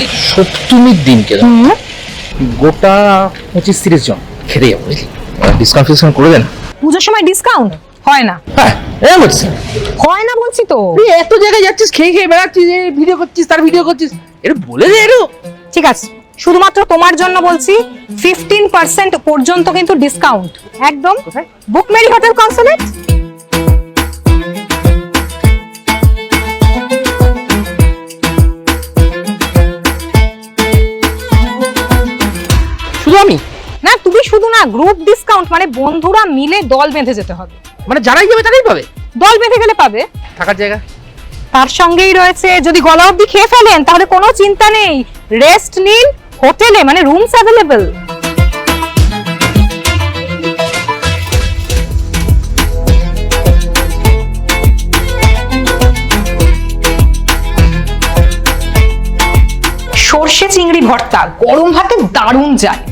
এই সপ্তমীর দিনকে গোটা পঁচিশ তিরিশ জন খেতে যাব বুঝলি? ডিসকাউন্ট ফিসকাউন্ট করে দেন পুজোর সময় ডিসকাউন্ট হয় না। হ্যাঁ বলছি। হয় না বলছি তো। তুই এত জায়গায় যাচ্ছিস খেয়ে খেয়ে বেড়াচ্ছিস ভিডিও করছিস তার ভিডিও করছিস। এটা বলে দে একটু ঠিক আছে শুধুমাত্র তোমার জন্য বলছি ফিফটিন পার্সেন্ট পর্যন্ত কিন্তু ডিসকাউন্ট একদম? বুক মেরি হোটেল কনসুলেট শুধু আমি? না তুমি শুধু না গ্রুপ ডিসকাউন্ট মানে বন্ধুরা মিলে দল বেঁধে যেতে হবে। মানে যারাই যাবে তারাই পাবে? দল বেঁধে গেলে পাবে। থাকার জায়গা? তার সঙ্গেই রয়েছে যদি গলা অবধি খেয়ে ফেলেন তাহলে কোনো চিন্তা নেই। রেস্ট নিন হোটেলে মানে রুমস অ্যাভেলেবল সর্ষে চিংড়ি ভর্তা গরম ভাতে দারুণ যায়।